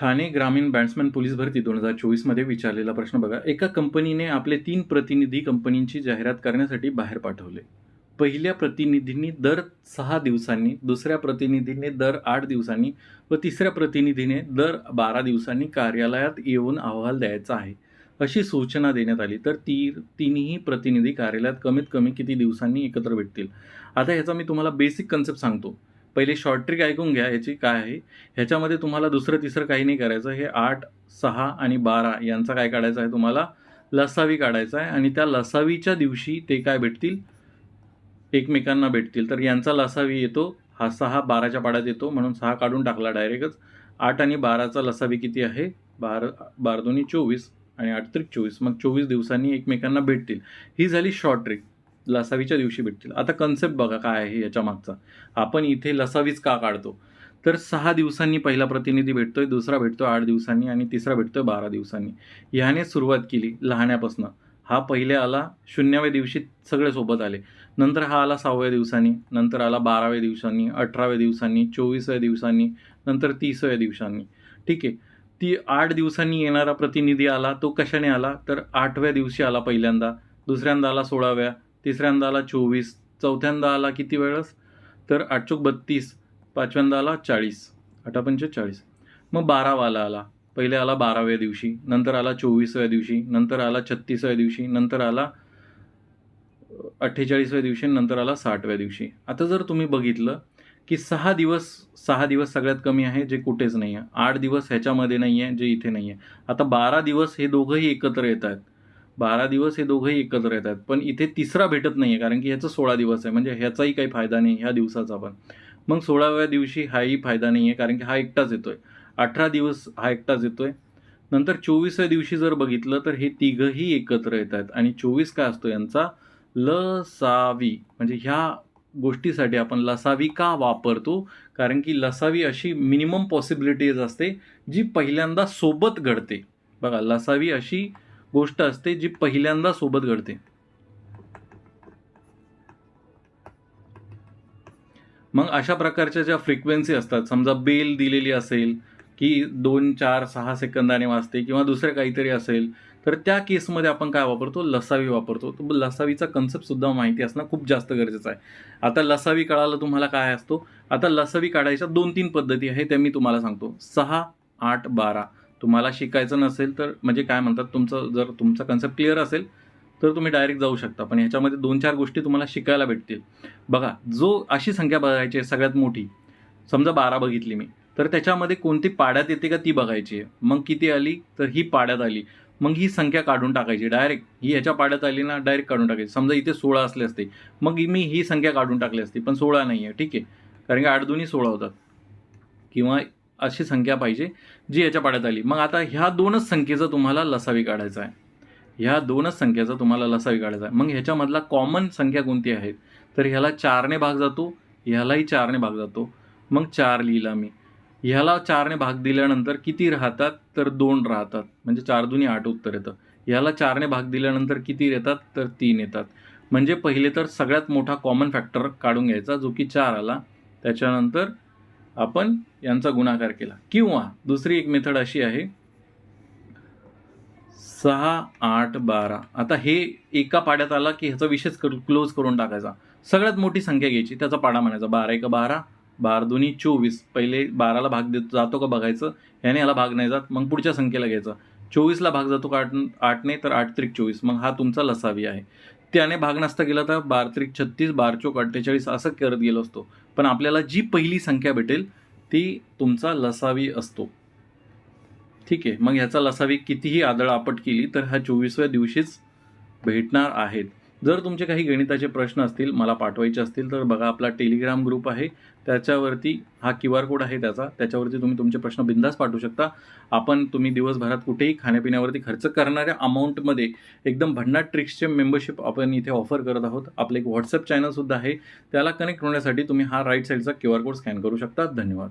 ठाणे ग्रामीण batsman police भरती दोन हजार चोवीसमध्ये विचारलेला प्रश्न बघा. एका कंपनीने आपले तीन प्रतिनिधी कंपनींची जाहिरात करण्यासाठी बाहेर पाठवले. पहिल्या प्रतिनिधींनी दर सहा दिवसांनी दुसऱ्या प्रतिनिधीने दर आठ दिवसांनी व तिसऱ्या प्रतिनिधीने दर बारा दिवसांनी कार्यालयात येऊन अहवाल द्यायचा आहे. अशी सूचना देण्यात आली. तर ती तिन्ही प्रतिनिधी कार्यालयात कमीत कमी किती दिवसांनी एकत्र भेटतील? आता ह्याचा मी तुम्हाला बेसिक कन्सेप्ट सांगतो. पहिले शॉर्ट ट्रिक ऐकून घ्या ह्याची काय आहे? ह्याच्यामध्ये तुम्हाला दुसरं तिसरं काही नाही करायचं. हे आठ सहा आणि बारा यांचा काय काढायचं आहे तुम्हाला? लसावी काढायचा आहे आणि त्या लसावीच्या दिवशी ते काय भेटतील? एकमेकांना भेटतील. तर यांचा लसावी येतो हा सहा बाराच्या पाड्यात येतो म्हणून सहा काढून टाकला डायरेक्टच. आठ आणि बाराचा लसावी किती आहे? बार बार दोन्ही चोवीस आणि आठ त्रिक चोवीस. मग चोवीस दिवसांनी एकमेकांना भेटतील. ही झाली शॉर्ट ट्रिक लसावीच्या दिवशी भेटतील. आता कन्सेप्ट बघा काय आहे याच्या मागचा. आपण इथे लसावीच का काढतो? तर सहा दिवसांनी पहिला प्रतिनिधी भेटतोय दुसरा भेटतोय आठ दिवसांनी आणि तिसरा भेटतोय बारा दिवसांनी. ह्याने सुरुवात केली लहाण्यापासून. हा पहिले आला शून्याव्या दिवशी सगळे सोबत आले. नंतर हा आला सहाव्या दिवसांनी नंतर आला बाराव्या दिवसांनी अठराव्या दिवसांनी चोवीसव्या दिवसांनी नंतर तीसव्या दिवसांनी. ठीक आहे? ती आठ दिवसांनी येणारा प्रतिनिधी आला तो कशाने आला? तर आठव्या दिवशी आला पहिल्यांदा दुसऱ्यांदा आला सोळाव्या तिसऱ्यांदा आला चोवीस चौथ्यांदा आला किती वेळेस? तर आठचोक बत्तीस पाचव्यांदा आला चाळीस आठा चाळीस. मग बारावाला आला. पहिले आला बाराव्या दिवशी नंतर आला चोवीसव्या दिवशी नंतर आला छत्तीसव्या दिवशी नंतर आला अठ्ठेचाळीसव्या दिवशी नंतर आला साठव्या दिवशी. आता जर तुम्ही बघितलं की सहा दिवस सहा दिवस सगळ्यात कमी आहे जे कुठेच नाही आहे आठ दिवस ह्याच्यामध्ये नाही आहे जे इथे नाही आहे आता बारा दिवस हे दोघंही एकत्र येत आहेत बारा दिवस हे दोघंही एकत्र येत आहेत पण इथे तिसरा भेटत नाही आहे कारण की ह्याचं सोळा दिवस आहे. म्हणजे ह्याचाही काही फायदा नाही ह्या दिवसाचा पण. मग सोळाव्या दिवशी हाही फायदा नाही आहे कारण की हा एकटाच येतोय. अठरा दिवस हा एकटाच येतोय. नंतर चोवीसव्या दिवशी जर बघितलं तर हे तिघंही एकत्र येत आहेत आणि चोवीस काय असतो यांचा? लसावी. म्हणजे ह्या गोष्टीसाठी आपण लसावी का वापरतो? कारण की लसावी अशी मिनिमम पॉसिबिलिटीज असते जी पहिल्यांदा सोबत घडते. बघा लसावी अशी गोष्ट असते जी पहिल्यांदा सोबत घडते. मग अशा प्रकारच्या ज्या फ्रिक्वेन्सी असतात समजा बेल दिलेली असेल की दोन चार सहा सेकंदाने वाजते किंवा दुसरं काहीतरी असेल तर त्या केसमध्ये आपण काय वापरतो? लसावी वापरतो. तर लसावीचा कन्सेप्टसुद्धा माहिती असणं खूप जास्त गरजेचं आहे. आता लसावी कळालं तुम्हाला काय असतो? आता लसावी काढायच्या दोन तीन पद्धती आहे त्या मी तुम्हाला सांगतो. सहा आठ बारा. तुम्हाला शिकायचं नसेल तर म्हणजे काय म्हणतात तुमचं जर तुमचा कन्सेप्ट क्लिअर असेल तर तुम्ही डायरेक्ट जाऊ शकता. पण ह्याच्यामध्ये दोन चार गोष्टी तुम्हाला शिकायला भेटतील. बघा जो अशी संख्या बघायची आहे सगळ्यात मोठी समजा बारा बघितली मी तर त्याच्यामध्ये कोणती पाड्यात येते का ती बघायची आहे. मग किती आली तर ही पाड्यात आली. मग ही संख्या काढून टाकायची डायरेक्ट ही ह्याच्या पाड्यात आली ना डायरेक्ट काढून टाकायची. समजा इथे सोळा असले असते मग मी ही संख्या काढून टाकली असती पण सोळा नाही आहे ठीक आहे. कारण की आठ दोन्ही सोळा होतात. किंवा अशी संख्या पाहिजे जी याच्या पाड्यात आली. मग आता ह्या दोनच संख्येचा तुम्हाला लसावी काढायचा आहे. ह्या दोनच संख्याचा तुम्हाला लसावी काढायचा आहे. मग ह्याच्यामधला कॉमन संख्या कोणती आहे? तर ह्याला चारने भाग जातो ह्यालाही चारने भाग जातो. मग चार लिहिला मी ह्याला चारने भाग दिल्यानंतर किती राहतात? तर दोन राहतात. म्हणजे चार दुनी आठ उत्तर येतं. ह्याला चारने भाग दिल्यानंतर किती येतात? तर तीन येतात. म्हणजे पहिले तर सगळ्यात मोठा कॉमन फॅक्टर काढून घ्यायचा जो की चार आला. त्याच्यानंतर आपण यांचा गुणाकार केला. किंवा दुसरी एक मेथड अशी आहे. सहा आठ बारा. आता हे एका पाड्यात आला की ह्याचा विषयच क्लोज करून टाकायचा. सगळ्यात मोठी संख्या घ्यायची त्याचा पाडा म्हणायचा. बारा एक बारा. बारा दोन्ही चोवीस. पहिले बाराला भाग देत जातो का बघायचं. याने याला भाग नाही जात मग पुढच्या संख्येला घ्यायचा. चोवीसला भाग जातो का आठ आठने तर आठ त्रिक चोवीस. मग हा तुमचा लसावी आहे. त्याने भाग नसता गेला तर बार त्रिक छत्तीस बार चोक अठ्ठेचाळीस असं करत गेलो असतो. पण आपल्याला जी पहिली संख्या भेटेल ती तुमचा लसावी असतो. ठीक आहे. मग ह्याचा लसावी कितीही आदळ आपट केली तर ह्या चोवीसव्या दिवशीच भेटणार आहेत. जर तुमचे काही गणिताचे प्रश्न असतील मला पाठवायचे असतील तर बघा आपला टेलिग्राम ग्रुप आहे. त्याच्यावरती हा क्यू आर कोड आहे त्याचा. त्याच्यावरती तुम्ही तुमचे प्रश्न बिंदास पाठवू शकता. आपण तुम्ही दिवसभरात कुठेही खाण्यापिण्यावरती खर्च करणाऱ्या अमाऊंटमध्ये एकदम भन्नाट ट्रिक्सचे मेंबरशिप आपण इथे ऑफर करत आहोत. आपलं एक व्हॉट्सअप चॅनलसुद्धा आहे. त्याला कनेक्ट होण्यासाठी तुम्ही हा राईट साईडचा क्यू आर कोड स्कॅन करू शकता. धन्यवाद.